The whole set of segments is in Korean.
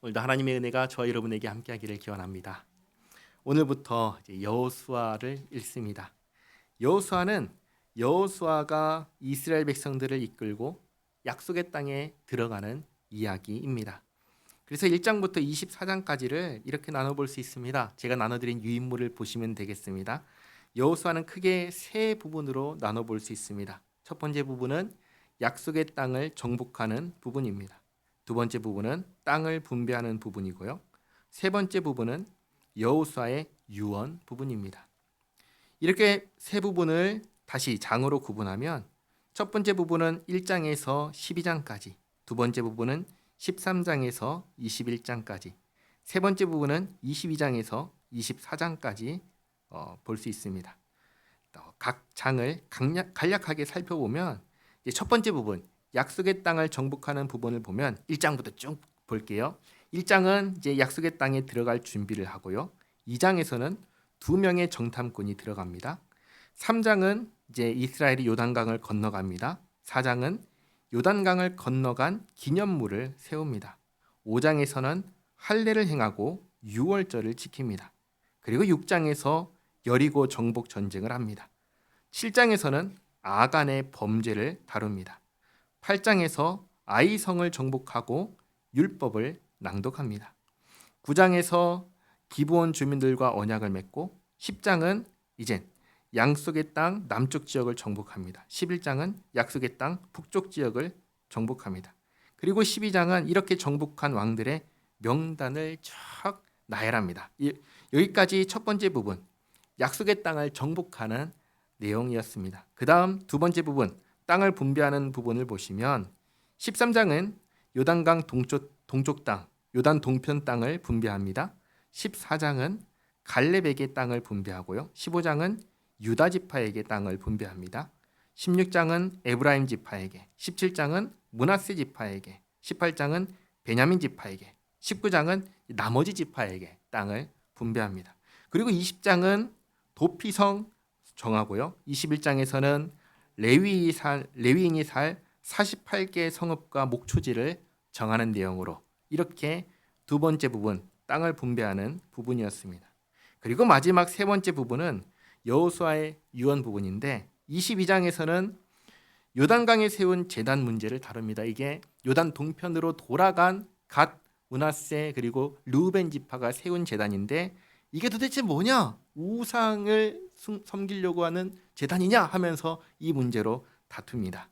오늘도 하나님의 은혜가 저와 여러분에게 함께하기를 기원합니다. 오늘부터 여호수아를 읽습니다. 여호수아는 여호수아가 이스라엘 백성들을 이끌고 약속의 땅에 들어가는 이야기입니다. 그래서 1장부터 24장까지를 이렇게 나눠 볼 수 있습니다. 제가 나눠 드린 유인물을 보시면 되겠습니다. 여호수아는 크게 세 부분으로 나눠 볼 수 있습니다. 첫 번째 부분은 약속의 땅을 정복하는 부분입니다. 두 번째 부분은 땅을 분배하는 부분이고요. 세 번째 부분은 여호수아의 유언 부분입니다. 이렇게 세 부분을 다시 장으로 구분하면 첫 번째 부분은 1장에서 12장까지, 두 번째 부분은 13장에서 21장까지, 세 번째 부분은 22장에서 24장까지 어, 볼 수 있습니다. 어, 각 장을 간략, 간략하게 살펴보면 첫 번째 부분 약속의 땅을 정복하는 부분을 보면 1장부터 쭉 볼게요. 1장은 이제 약속의 땅에 들어갈 준비를 하고요. 2장에서는 두 명의 정탐꾼이 들어갑니다. 3장은 이제 이스라엘이 요단강을 건너갑니다. 4장은 요단강을 건너간 기념물을 세웁니다. 5장에서는 할례를 행하고 유월절을 지킵니다. 그리고 6장에서 여리고 정복 전쟁을 합니다. 7장에서는 아간의 범죄를 다룹니다. 8장에서 아이성을 정복하고 율법을 낭독합니다. 9장에서 기브온 주민들과 언약을 맺고 10장은 이젠 양속의 땅 남쪽 지역을 정복합니다. 11장은 약속의 땅 북쪽 지역을 정복합니다. 그리고 12장은 이렇게 정복한 왕들의 명단을 쫙 나열합니다. 이, 여기까지 첫 번째 부분 약속의 땅을 정복하는 내용이었습니다. 그 다음 두 번째 부분 땅을 분배하는 부분을 보시면 13장은 요단강 동쪽, 동쪽 땅, 요단 동편 땅을 분배합니다. 14장은 갈렙에게 땅을 분배하고요. 15장은 유다 지파에게 땅을 분배합니다. 16장은 에브라임 지파에게, 17장은 문하세 지파에게, 18장은 베냐민 지파에게, 19장은 나머지 지파에게 땅을 분배합니다. 그리고 20장은 도피성 정하고요. 21장에서는 레위인이 살, 레위인이 살 48개 성읍과 목초지를 정하는 내용으로 이렇게 두 번째 부분 땅을 분배하는 부분이었습니다. 그리고 마지막 세 번째 부분은 여호수아의 유언 부분인데 22장에서는 요단강에 세운 제단 문제를 다룹니다. 이게 요단 동편으로 돌아간 갓 문하세 그리고 루벤 지파가 세운 제단인데 이게 도대체 뭐냐? 우상을 섬기려고 하는 제단이냐 하면서 이 문제로 다툽니다.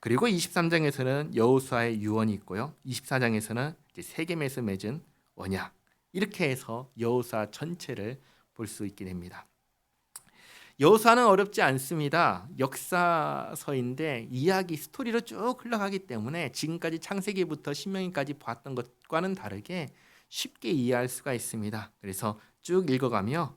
그리고 23장에서는 여호수아의 유언이 있고요. 24장에서는 세겜에서 맺은 언약 이렇게 해서 여호수아 전체를 볼 수 있게 됩니다. 여호수아는 어렵지 않습니다. 역사서인데 이야기 스토리로 쭉 흘러가기 때문에 지금까지 창세기부터 신명기까지 봤던 것과는 다르게 쉽게 이해할 수가 있습니다. 그래서 쭉 읽어가며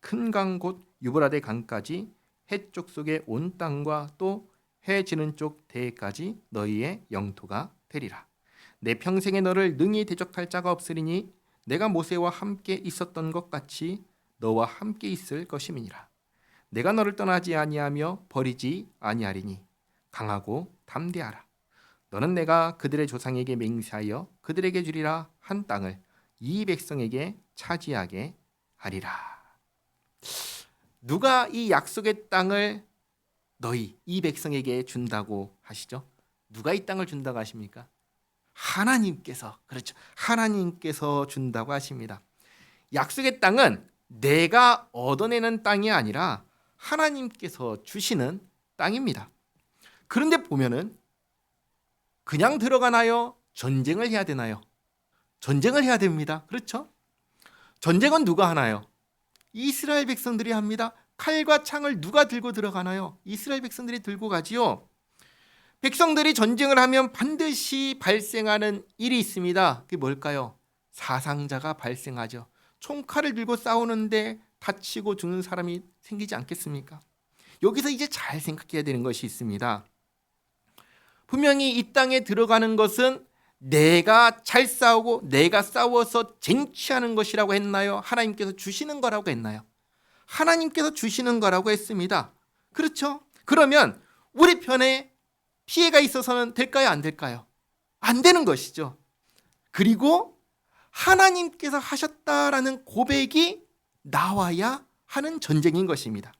큰 강 곧 유브라데 강까지 해쪽 속의 온 땅과 또 해 지는 쪽 대까지 너희의 영토가 되리라. 내 평생에 너를 능히 대적할 자가 없으리니 내가 모세와 함께 있었던 것 같이 너와 함께 있을 것임이니라. 내가 너를 떠나지 아니하며 버리지 아니하리니 강하고 담대하라. 너는 내가 그들의 조상에게 맹세하여 그들에게 주리라 한 땅을 이 백성에게 차지하게 하리라. 누가 이 약속의 땅을 너희 이 백성에게 준다고 하시죠? 누가 이 땅을 준다고 하십니까? 하나님께서 그렇죠. 하나님께서 준다고 하십니다. 약속의 땅은 내가 얻어내는 땅이 아니라 하나님께서 주시는 땅입니다. 그런데 보면은 그냥 들어가나요? 전쟁을 해야 되나요? 전쟁을 해야 됩니다. 그렇죠? 전쟁은 누가 하나요? 이스라엘 백성들이 합니다. 칼과 창을 누가 들고 들어가나요? 이스라엘 백성들이 들고 가지요. 백성들이 전쟁을 하면 반드시 발생하는 일이 있습니다. 그게 뭘까요? 사상자가 발생하죠. 총칼을 들고 싸우는데 다치고 죽는 사람이 생기지 않겠습니까? 여기서 이제 잘 생각해야 되는 것이 있습니다. 분명히 이 땅에 들어가는 것은 내가 잘 싸우고 내가 싸워서 쟁취하는 것이라고 했나요? 하나님께서 주시는 거라고 했나요? 하나님께서 주시는 거라고 했습니다. 그렇죠? 그러면 우리 편에 피해가 있어서는 될까요? 안 될까요? 안 되는 것이죠. 그리고 하나님께서 하셨다라는 고백이 나와야 하는 전쟁인 것입니다.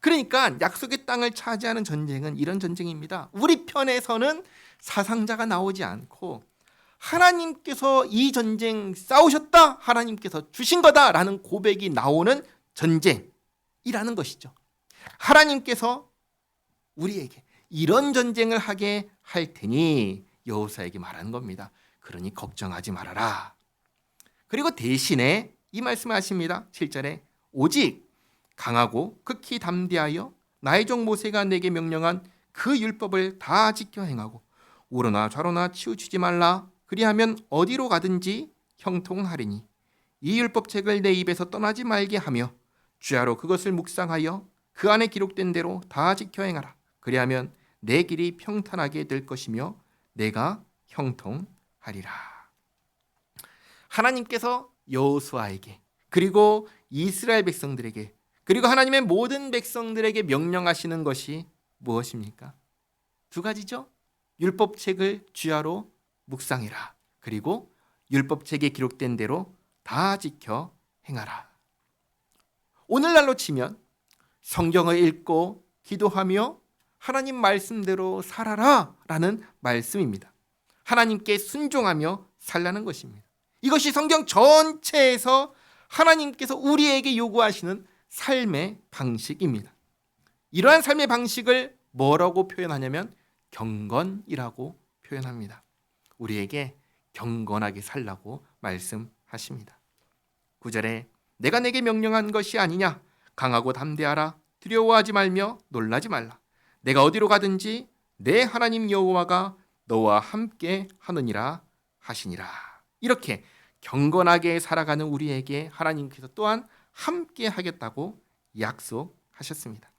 그러니까 약속의 땅을 차지하는 전쟁은 이런 전쟁입니다. 우리 편에서는 사상자가 나오지 않고 하나님께서 이 전쟁 싸우셨다. 하나님께서 주신 거다라는 고백이 나오는 전쟁이라는 것이죠. 하나님께서 우리에게 이런 전쟁을 하게 할 테니 여호사에게 말하는 겁니다. 그러니 걱정하지 말아라. 그리고 대신에 이 말씀을 하십니다. 7절에 오직 강하고 극히 담대하여 나의 종 모세가 내게 명령한 그 율법을 다 지켜 행하고 우러나 좌로나 치우치지 말라 그리하면 어디로 가든지 형통하리니 이 율법책을 내 입에서 떠나지 말게 하며 주야로 그것을 묵상하여 그 안에 기록된 대로 다 지켜 행하라 그리하면 내 길이 평탄하게 될 것이며 내가 형통하리라 하나님께서 여호수아에게 그리고 이스라엘 백성들에게 그리고 하나님의 모든 백성들에게 명령하시는 것이 무엇입니까? 두 가지죠. 율법책을 주야로 묵상해라. 그리고 율법책에 기록된 대로 다 지켜 행하라. 오늘날로 치면 성경을 읽고 기도하며 하나님 말씀대로 살아라 라는 말씀입니다. 하나님께 순종하며 살라는 것입니다. 이것이 성경 전체에서 하나님께서 우리에게 요구하시는 삶의 방식입니다. 이러한 삶의 방식을 뭐라고 표현하냐면 경건이라고 표현합니다. 우리에게 경건하게 살라고 말씀하십니다. 9절에 내가 내게 명령한 것이 아니냐 강하고 담대하라 두려워하지 말며 놀라지 말라 내가 어디로 가든지 내 하나님 여호와가 너와 함께 하느니라 하시니라 이렇게 경건하게 살아가는 우리에게 하나님께서 또한 함께 하겠다고 약속하셨습니다.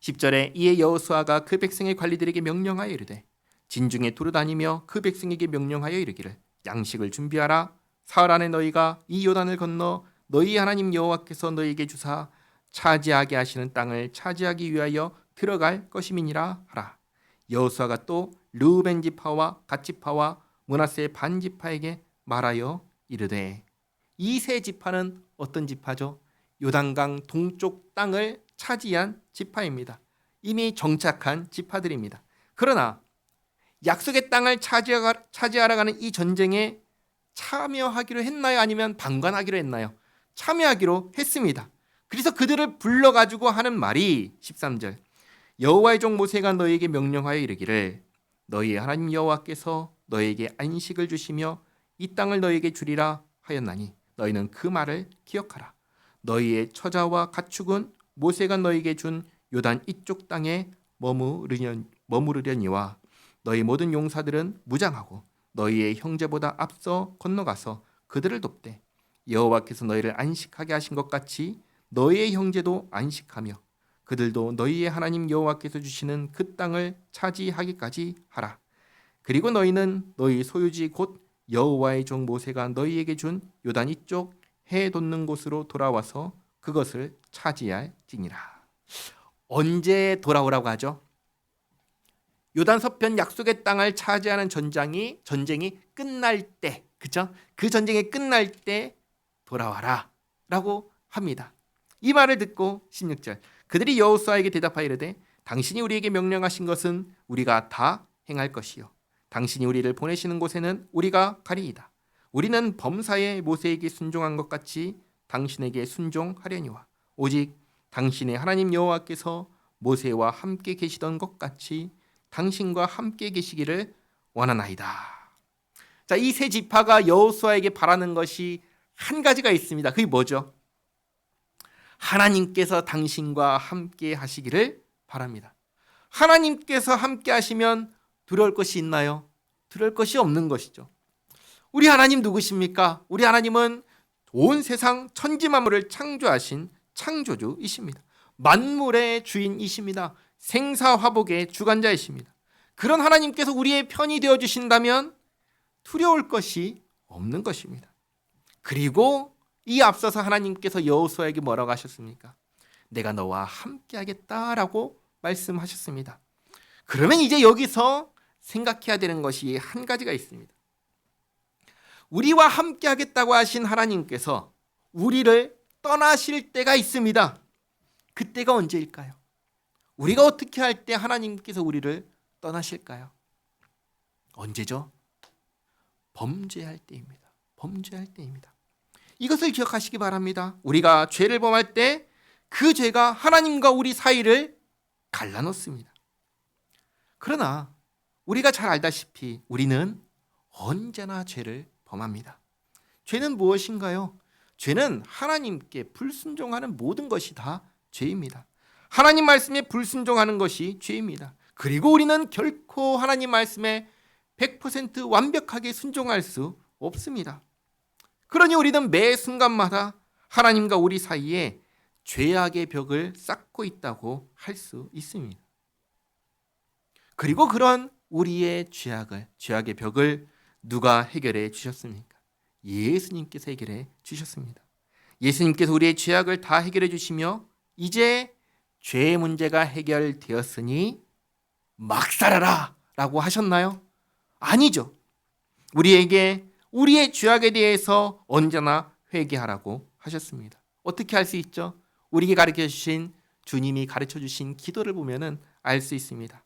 10절에 이에 여호수아가 그 백성의 관리들에게 명령하여 이르되 진중에 두루다니며 그 백성에게 명령하여 이르기를 양식을 준비하라 사흘 안에 너희가 이 요단을 건너 너희 하나님 여호와께서 너희에게 주사 차지하게 하시는 땅을 차지하기 위하여 들어갈 것임이니라 하라 여호수아가 또 르우벤 지파와 갓 지파와 문하세 반 지파에게 말하여 이르되 이 세 지파는 어떤 지파죠? 요단강 동쪽 땅을 차지한 지파입니다. 이미 정착한 지파들입니다. 그러나 약속의 땅을 차지하러, 가는 이 전쟁에 참여하기로 했나요? 아니면 방관하기로 했나요? 참여하기로 했습니다. 그래서 그들을 불러 가지고 하는 말이 13절. 여호와의 종 모세가 너희에게 명령하여 이르기를 너희 하나님 여호와께서 너희에게 안식을 주시며 이 땅을 너희에게 주리라 하였나니 너희는 그 말을 기억하라. 너희의 처자와 가축은 모세가 너희에게 준 요단 이쪽 땅에 머무르려, 머무르려니와 너희 모든 용사들은 무장하고 너희의 형제보다 앞서 건너가서 그들을 돕되 여호와께서 너희를 안식하게 하신 것 같이 너희의 형제도 안식하며 그들도 너희의 하나님 여호와께서 주시는 그 땅을 차지하기까지 하라. 그리고 너희는 너희 소유지 곧 여호와의 종 모세가 너희에게 준 요단 이쪽 해 돋는 곳으로 돌아와서 그것을 차지할지니라. 언제 돌아오라고 하죠? 요단 서편 약속의 땅을 차지하는 전장이 전쟁이 끝날 때, 그죠? 그 전쟁이 끝날 때 돌아와라라고 합니다. 이 말을 듣고 16절 그들이 여호수아에게 대답하여 이르되 당신이 우리에게 명령하신 것은 우리가 다 행할 것이요 당신이 우리를 보내시는 곳에는 우리가 가리이다. 우리는 범사에 모세에게 순종한 것 같이 당신에게 순종하려니와 오직 당신의 하나님 여호와께서 모세와 함께 계시던 것 같이 당신과 함께 계시기를 원하나이다. 자, 이 세 지파가 여호수아에게 바라는 것이 한 가지가 있습니다. 그게 뭐죠? 하나님께서 당신과 함께 하시기를 바랍니다. 하나님께서 함께 하시면 두려울 것이 있나요? 두려울 것이 없는 것이죠. 우리 하나님 누구십니까? 우리 하나님은 온 세상 천지 만물을 창조하신 창조주이십니다. 만물의 주인이십니다. 생사화복의 주관자이십니다. 그런 하나님께서 우리의 편이 되어 주신다면 두려울 것이 없는 것입니다. 그리고 이 앞서서 하나님께서 여호수아에게 뭐라고 하셨습니까? 내가 너와 함께 하겠다라고 말씀하셨습니다. 그러면 이제 여기서 생각해야 되는 것이 한 가지가 있습니다. 우리와 함께 하겠다고 하신 하나님께서 우리를 떠나실 때가 있습니다. 그때가 언제일까요? 우리가 어떻게 할 때 하나님께서 우리를 떠나실까요? 언제죠? 범죄할 때입니다. 범죄할 때입니다. 이것을 기억하시기 바랍니다. 우리가 죄를 범할 때 그 죄가 하나님과 우리 사이를 갈라놓습니다. 그러나 우리가 잘 알다시피 우리는 언제나 죄를 범합니다. 죄는 무엇인가요? 죄는 하나님께 불순종하는 모든 것이 다 죄입니다. 하나님 말씀에 불순종하는 것이 죄입니다. 그리고 우리는 결코 하나님 말씀에 100% 완벽하게 순종할 수 없습니다. 그러니 우리는 매 순간마다 하나님과 우리 사이에 죄악의 벽을 쌓고 있다고 할 수 있습니다. 그리고 그런 우리의 죄악을 죄악의 벽을 누가 해결해 주셨습니까? 예수님께서 해결해 주셨습니다. 예수님께서 우리의 죄악을 다 해결해 주시며 이제 죄의 문제가 해결되었으니 막 살아라 라고 하셨나요? 아니죠. 우리에게 우리의 죄악에 대해서 언제나 회개하라고 하셨습니다. 어떻게 할 수 있죠? 우리에게 가르쳐 주신 주님이 가르쳐 주신 기도를 보면은 알 수 있습니다.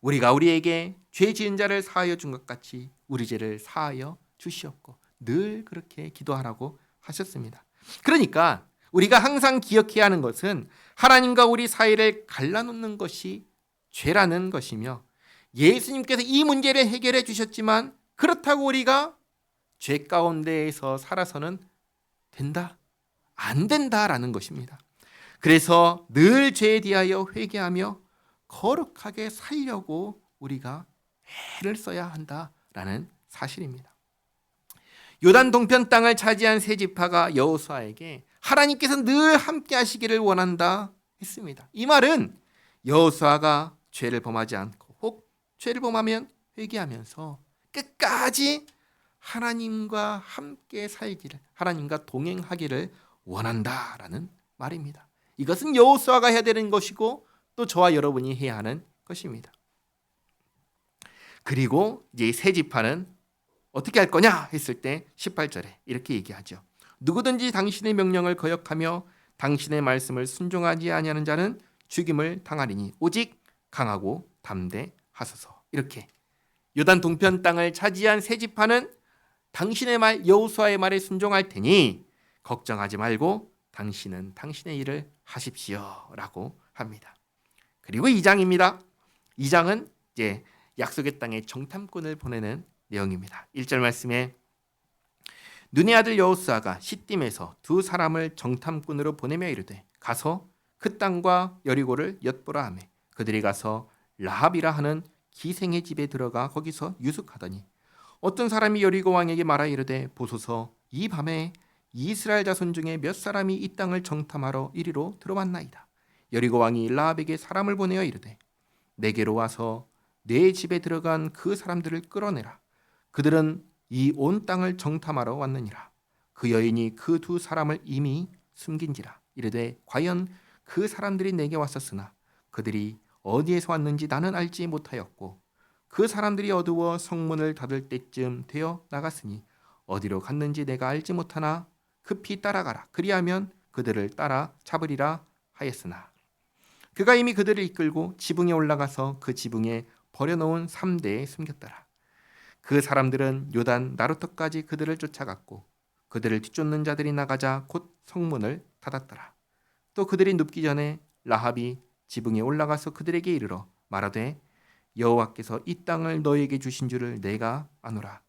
우리가 우리에게 죄 지은 자를 사하여 준 것 같이 우리 죄를 사하여 주시옵고 늘 그렇게 기도하라고 하셨습니다. 그러니까 우리가 항상 기억해야 하는 것은 하나님과 우리 사이를 갈라놓는 것이 죄라는 것이며 예수님께서 이 문제를 해결해 주셨지만 그렇다고 우리가 죄 가운데에서 살아서는 된다? 안 된다라는 것입니다. 그래서 늘 죄에 대하여 회개하며 거룩하게 살려고 우리가 애를 써야 한다라는 사실입니다. 요단 동편 땅을 차지한 세 지파가 여호수아에게 하나님께서 늘 함께 하시기를 원한다 했습니다. 이 말은 여호수아가 죄를 범하지 않고 혹 죄를 범하면 회개하면서 끝까지 하나님과 함께 살기를 하나님과 동행하기를 원한다라는 말입니다. 이것은 여호수아가 해야 되는 것이고 또 저와 여러분이 해야 하는 것입니다. 그리고 이제 세 지파는 어떻게 할 거냐 했을 때 18절에 이렇게 얘기하죠. 누구든지 당신의 명령을 거역하며 당신의 말씀을 순종하지 아니하는 자는 죽임을 당하리니 오직 강하고 담대하소서. 이렇게 요단 동편 땅을 차지한 세 지파는 당신의 말 여호수아의 말에 순종할 테니 걱정하지 말고 당신은 당신의 일을 하십시오라고 합니다. 그리고 2장입니다. 2장은 이제 약속의 땅에 정탐꾼을 보내는 내용입니다. 1절 말씀에 눈의 아들 여호수아가 시딤에서 두 사람을 정탐꾼으로 보내며 이르되 가서 그 땅과 여리고를 엿보라 하매 그들이 가서 라합이라 하는 기생의 집에 들어가 거기서 유숙하더니 어떤 사람이 여리고 왕에게 말하 이르되 보소서 이 밤에 이스라엘 자손 중에 몇 사람이 이 땅을 정탐하러 이리로 들어왔나이다. 여리고 왕이 라합에게 사람을 보내어 이르되 내게로 와서 내 집에 들어간 그 사람들을 끌어내라. 그들은 이 온 땅을 정탐하러 왔느니라. 그 여인이 그 두 사람을 이미 숨긴지라. 이르되 과연 그 사람들이 내게 왔었으나 그들이 어디에서 왔는지 나는 알지 못하였고 그 사람들이 어두워 성문을 닫을 때쯤 되어 나갔으니 어디로 갔는지 내가 알지 못하나 급히 따라가라. 그리하면 그들을 따라 잡으리라 하였으나 그가 이미 그들을 이끌고 지붕에 올라가서 그 지붕에 버려놓은 삼대에 숨겼더라. 그 사람들은 요단 나루터까지 그들을 쫓아갔고 그들을 뒤쫓는 자들이 나가자 곧 성문을 닫았더라. 또 그들이 눕기 전에 라합이 지붕에 올라가서 그들에게 이르러 말하되 여호와께서 이 땅을 너희에게 주신 줄을 내가 아노라.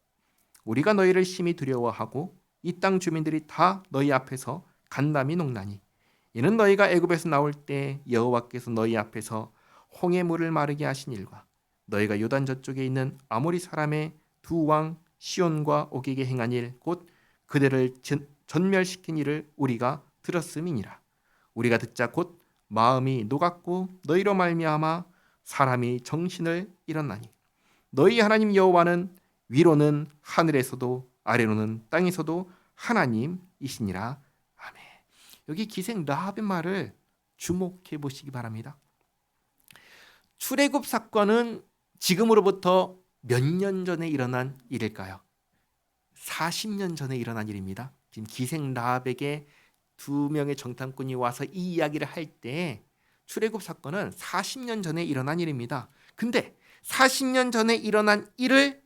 우리가 너희를 심히 두려워하고 이 땅 주민들이 다 너희 앞에서 간담이 녹나니 이는 너희가 애굽에서 나올 때 여호와께서 너희 앞에서 홍해 물을 마르게 하신 일과 너희가 요단 저쪽에 있는 아모리 사람의 두 왕 시온과 옥에게 행한 일 곧 그들을 전- 전멸시킨 일을 우리가 들었음이니라 우리가 듣자 곧 마음이 녹았고 너희로 말미암아 사람이 정신을 잃었나니 너희 하나님 여호와는 위로는 하늘에서도 아래로는 땅에서도 하나님이시니라 아멘. 여기 기생 라합의 말을 주목해 보시기 바랍니다. 출애굽 사건은 지금으로부터 몇 년 전에 일어난 일일까요? 40년 전에 일어난 일입니다. 지금 기생 라합에게 두 명의 정탐꾼이 와서 이 이야기를 할 때 출애굽 사건은 40년 전에 일어난 일입니다. 근데 40년 전에 일어난 일을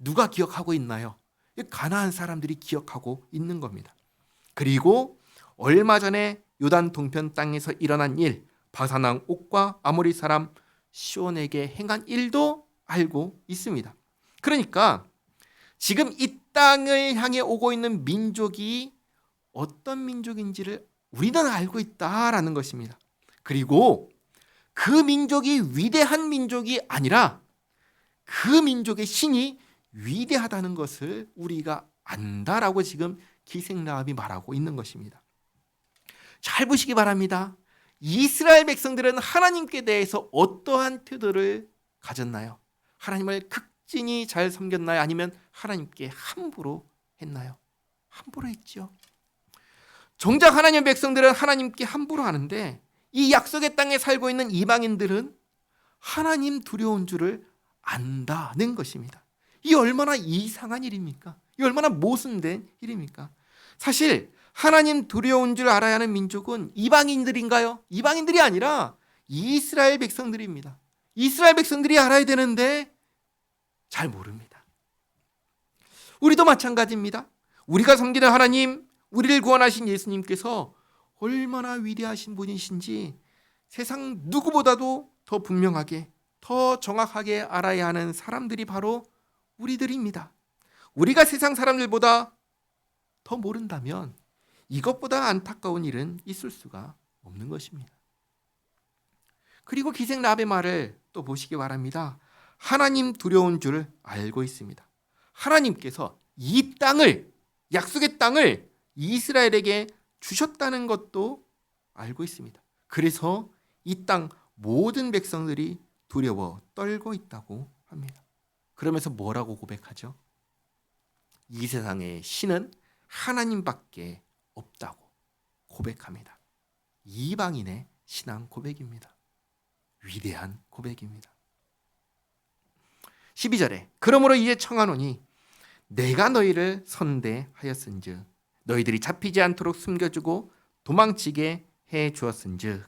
누가 기억하고 있나요? 이 가나안 사람들이 기억하고 있는 겁니다. 그리고 얼마 전에 요단 동편 땅에서 일어난 일, 바사왕 옥과 아모리 사람 시온에게 행한 일도 알고 있습니다. 그러니까 지금 이 땅을 향해 오고 있는 민족이 어떤 민족인지를 우리는 알고 있다라는 것입니다. 그리고 그 민족이 위대한 민족이 아니라 그 민족의 신이 위대하다는 것을 우리가 안다라고 지금 기생라합이 말하고 있는 것입니다. 잘 보시기 바랍니다. 이스라엘 백성들은 하나님께 대해서 어떠한 태도를 가졌나요? 하나님을 극진히 잘 섬겼나요? 아니면 하나님께 함부로 했나요? 함부로 했죠. 정작 하나님의 백성들은 하나님께 함부로 하는데 이 약속의 땅에 살고 있는 이방인들은 하나님 두려운 줄을 안다는 것입니다. 이 얼마나 이상한 일입니까? 이 얼마나 모순된 일입니까? 사실 하나님 두려운 줄 알아야 하는 민족은 이방인들인가요? 이방인들이 아니라 이스라엘 백성들입니다. 이스라엘 백성들이 알아야 되는데 잘 모릅니다. 우리도 마찬가지입니다. 우리가 섬기는 하나님, 우리를 구원하신 예수님께서 얼마나 위대하신 분이신지 세상 누구보다도 더 분명하게, 더 정확하게 알아야 하는 사람들이 바로 우리들입니다. 우리가 세상 사람들보다 더 모른다면 이것보다 안타까운 일은 있을 수가 없는 것입니다. 그리고 기생 라합의 말을 또 보시기 바랍니다. 하나님 두려운 줄 알고 있습니다. 하나님께서 이 땅을 약속의 땅을 이스라엘에게 주셨다는 것도 알고 있습니다. 그래서 이 땅 모든 백성들이 두려워 떨고 있다고 합니다. 그러면서 뭐라고 고백하죠? 이 세상에 신은 하나님밖에 없다고 고백합니다. 이방인의 신앙 고백입니다. 위대한 고백입니다. 12절에 그러므로 이에 청하노니 내가 너희를 선대하였은즉 너희들이 잡히지 않도록 숨겨주고 도망치게 해 주었은즉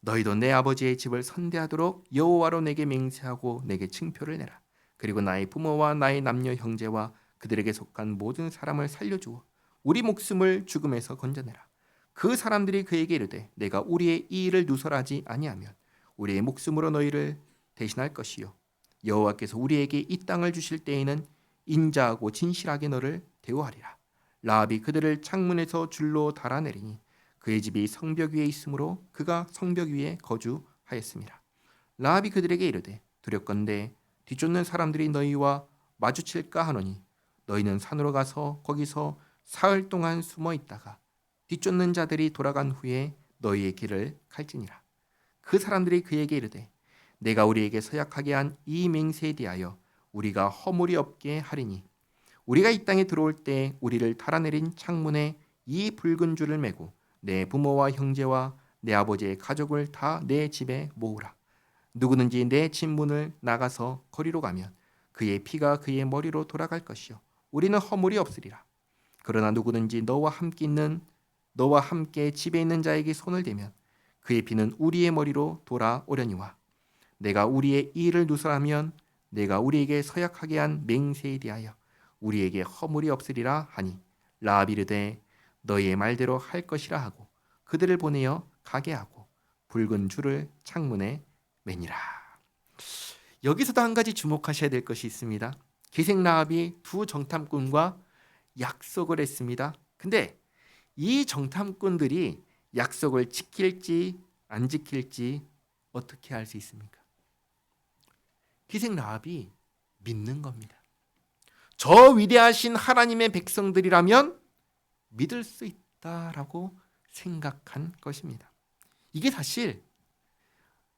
너희도 내 아버지의 집을 선대하도록 여호와로 내게 맹세하고 내게 징표를 내라. 그리고 나의 부모와 나의 남녀 형제와 그들에게 속한 모든 사람을 살려주어 우리 목숨을 죽음에서 건져내라. 그 사람들이 그에게 이르되 내가 우리의 이 일을 누설하지 아니하면 우리의 목숨으로 너희를 대신할 것이요 여호와께서 우리에게 이 땅을 주실 때에는 인자하고 진실하게 너를 대우하리라 라합이 그들을 창문에서 줄로 달아내리니 그의 집이 성벽 위에 있으므로 그가 성벽 위에 거주하였습니다. 라합이 그들에게 이르되 두렵건대 뒤쫓는 사람들이 너희와 마주칠까 하노니 너희는 산으로 가서 거기서 사흘 동안 숨어 있다가 뒤쫓는 자들이 돌아간 후에 너희의 길을 갈지니라. 그 사람들이 그에게 이르되 내가 우리에게 서약하게 한 이 맹세에 대하여 우리가 허물이 없게 하리니 우리가 이 땅에 들어올 때 우리를 달아내린 창문에 이 붉은 줄을 메고 내 부모와 형제와 내 아버지의 가족을 다 내 집에 모으라. 누구든지 내 집 문을 나가서 거리로 가면 그의 피가 그의 머리로 돌아갈 것이요 우리는 허물이 없으리라. 그러나 누구든지 너와 함께 있는 너와 함께 집에 있는 자에게 손을 대면 그의 피는 우리의 머리로 돌아오려니와 내가 우리의 이 일을 누설하면 내가 우리에게 서약하게 한 맹세에 대하여 우리에게 허물이 없으리라 하니 라비르되 너희의 말대로 할 것이라 하고 그들을 보내어 가게 하고 붉은 줄을 창문에 매니라. 여기서도 한 가지 주목하셔야 될 것이 있습니다. 기생 라합이 두 정탐꾼과 약속을 했습니다. 근데 이 정탐꾼들이 약속을 지킬지 안 지킬지 어떻게 알 수 있습니까? 기생 라합이 믿는 겁니다. 저 위대하신 하나님의 백성들이라면 믿을 수 있다라고 생각한 것입니다. 이게 사실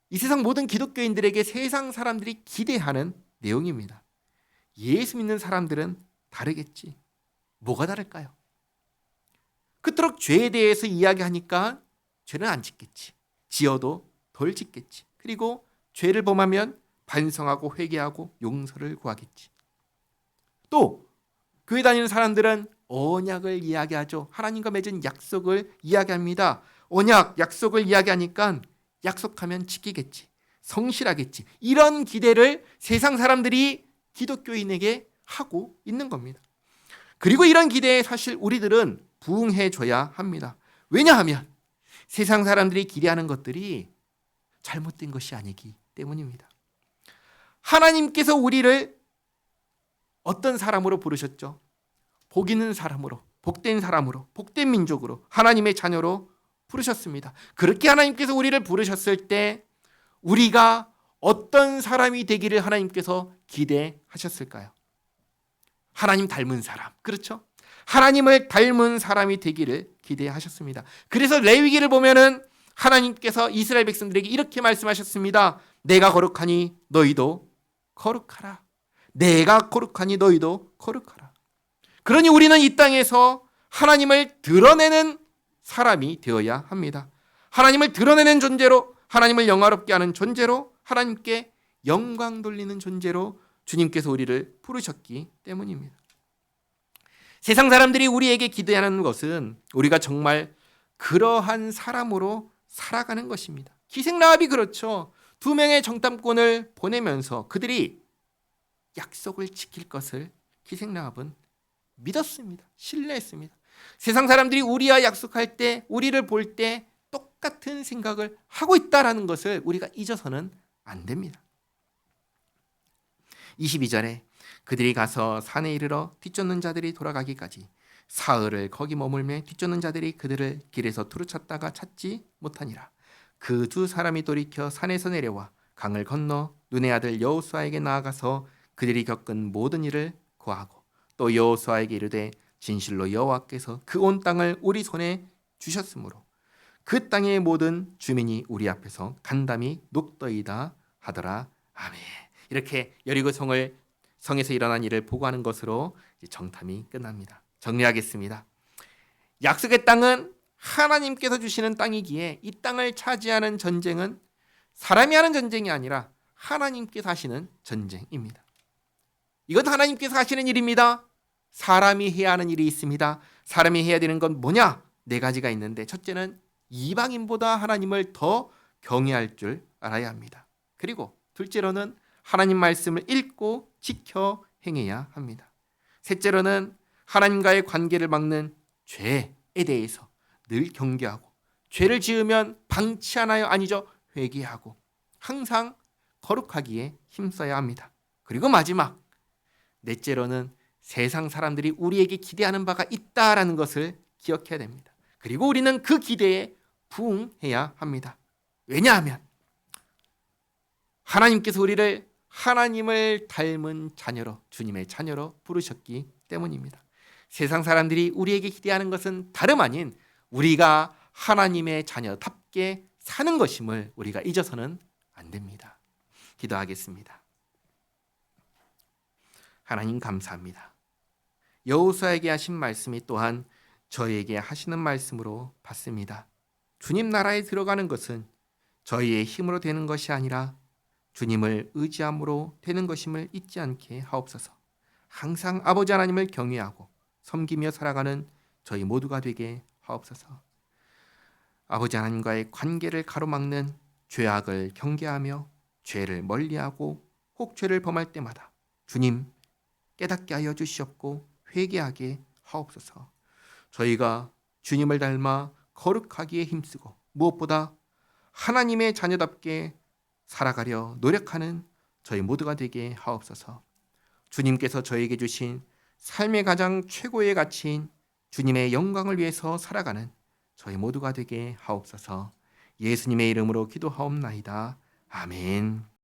이 세상 모든 기독교인들에게 세상 사람들이 기대하는 내용입니다. 예수 믿는 사람들은 다르겠지. 뭐가 다를까요? 그토록 죄에 대해서 이야기하니까 죄는 안 짓겠지. 지어도 덜 짓겠지. 그리고 죄를 범하면 반성하고 회개하고 용서를 구하겠지. 또 교회 다니는 사람들은 언약을 이야기하죠. 하나님과 맺은 약속을 이야기합니다. 언약, 약속을 이야기하니까 약속하면 지키겠지. 성실하겠지. 이런 기대를 세상 사람들이 기독교인에게 하고 있는 겁니다. 그리고 이런 기대에 사실 우리들은 부응해 줘야 합니다. 왜냐하면 세상 사람들이 기대하는 것들이 잘못된 것이 아니기 때문입니다. 하나님께서 우리를 어떤 사람으로 부르셨죠? 복 있는 사람으로, 복된 사람으로, 복된 민족으로, 하나님의 자녀로 부르셨습니다. 그렇게 하나님께서 우리를 부르셨을 때 우리가 어떤 사람이 되기를 하나님께서 기대하셨을까요? 하나님 닮은 사람. 그렇죠? 하나님을 닮은 사람이 되기를 기대하셨습니다. 그래서 레위기를 보면은 하나님께서 이스라엘 백성들에게 이렇게 말씀하셨습니다. 내가 거룩하니 너희도 거룩하라. 내가 거룩하니 너희도 거룩하라. 그러니 우리는 이 땅에서 하나님을 드러내는 사람이 되어야 합니다. 하나님을 드러내는 존재로 하나님을 영화롭게 하는 존재로 하나님께 영광 돌리는 존재로 주님께서 우리를 부르셨기 때문입니다. 세상 사람들이 우리에게 기대하는 것은 우리가 정말 그러한 사람으로 살아가는 것입니다. 기생라합이 그렇죠. 두 명의 정탐꾼을 보내면서 그들이 약속을 지킬 것을 기생라합은 믿었습니다. 신뢰했습니다. 세상 사람들이 우리와 약속할 때, 우리를 볼 때 똑같은 생각을 하고 있다라는 것을 우리가 잊어서는 안 됩니다. 22절에 그들이 가서 산에 이르러 뒤쫓는 자들이 돌아가기까지 사흘을 거기 머물매 뒤쫓는 자들이 그들을 길에서 두루 찾다가 찾지 못하니라. 그 두 사람이 돌이켜 산에서 내려와 강을 건너 눈의 아들 여호수아에게 나아가서 그들이 겪은 모든 일을 고하고 또 여호수아에게 이르되 진실로 여호와께서 그 온 땅을 우리 손에 주셨으므로 그 땅의 모든 주민이 우리 앞에서 간담이 녹더이다 하더라 아멘. 이렇게 여리고 성을 성에서 일어난 일을 보고하는 것으로 정탐이 끝납니다. 정리하겠습니다. 약속의 땅은 하나님께서 주시는 땅이기에 이 땅을 차지하는 전쟁은 사람이 하는 전쟁이 아니라 하나님께서 하시는 전쟁입니다. 이건 하나님께서 하시는 일입니다. 사람이 해야 하는 일이 있습니다. 사람이 해야 되는 건 뭐냐? 네 가지가 있는데 첫째는 이방인보다 하나님을 더 경외할 줄 알아야 합니다. 그리고 둘째로는 하나님 말씀을 읽고 지켜 행해야 합니다. 셋째로는 하나님과의 관계를 막는 죄에 대해서 늘 경계하고 죄를 지으면 방치하나요? 아니죠. 회개하고 항상 거룩하기에 힘써야 합니다. 그리고 마지막 넷째로는 세상 사람들이 우리에게 기대하는 바가 있다라는 것을 기억해야 됩니다. 그리고 우리는 그 기대에 부응해야 합니다. 왜냐하면 하나님께서 우리를 하나님을 닮은 자녀로 주님의 자녀로 부르셨기 때문입니다. 세상 사람들이 우리에게 기대하는 것은 다름 아닌 우리가 하나님의 자녀답게 사는 것임을 우리가 잊어서는 안 됩니다. 기도하겠습니다. 하나님 감사합니다. 여호수아에게 하신 말씀이 또한 저희에게 하시는 말씀으로 받습니다. 주님 나라에 들어가는 것은 저희의 힘으로 되는 것이 아니라 주님을 의지함으로 되는 것임을 잊지 않게 하옵소서. 항상 아버지 하나님을 경외하고 섬기며 살아가는 저희 모두가 되게 하옵소서. 아버지 하나님과의 관계를 가로막는 죄악을 경계하며 죄를 멀리하고 혹 죄를 범할 때마다 주님 깨닫게 하여 주시옵고 회개하게 하옵소서. 저희가 주님을 닮아 거룩하기에 힘쓰고 무엇보다 하나님의 자녀답게 살아가려 노력하는 저희 모두가 되게 하옵소서. 주님께서 저에게 주신 삶의 가장 최고의 가치인 주님의 영광을 위해서 살아가는 저희 모두가 되게 하옵소서. 예수님의 이름으로 기도하옵나이다. 아멘.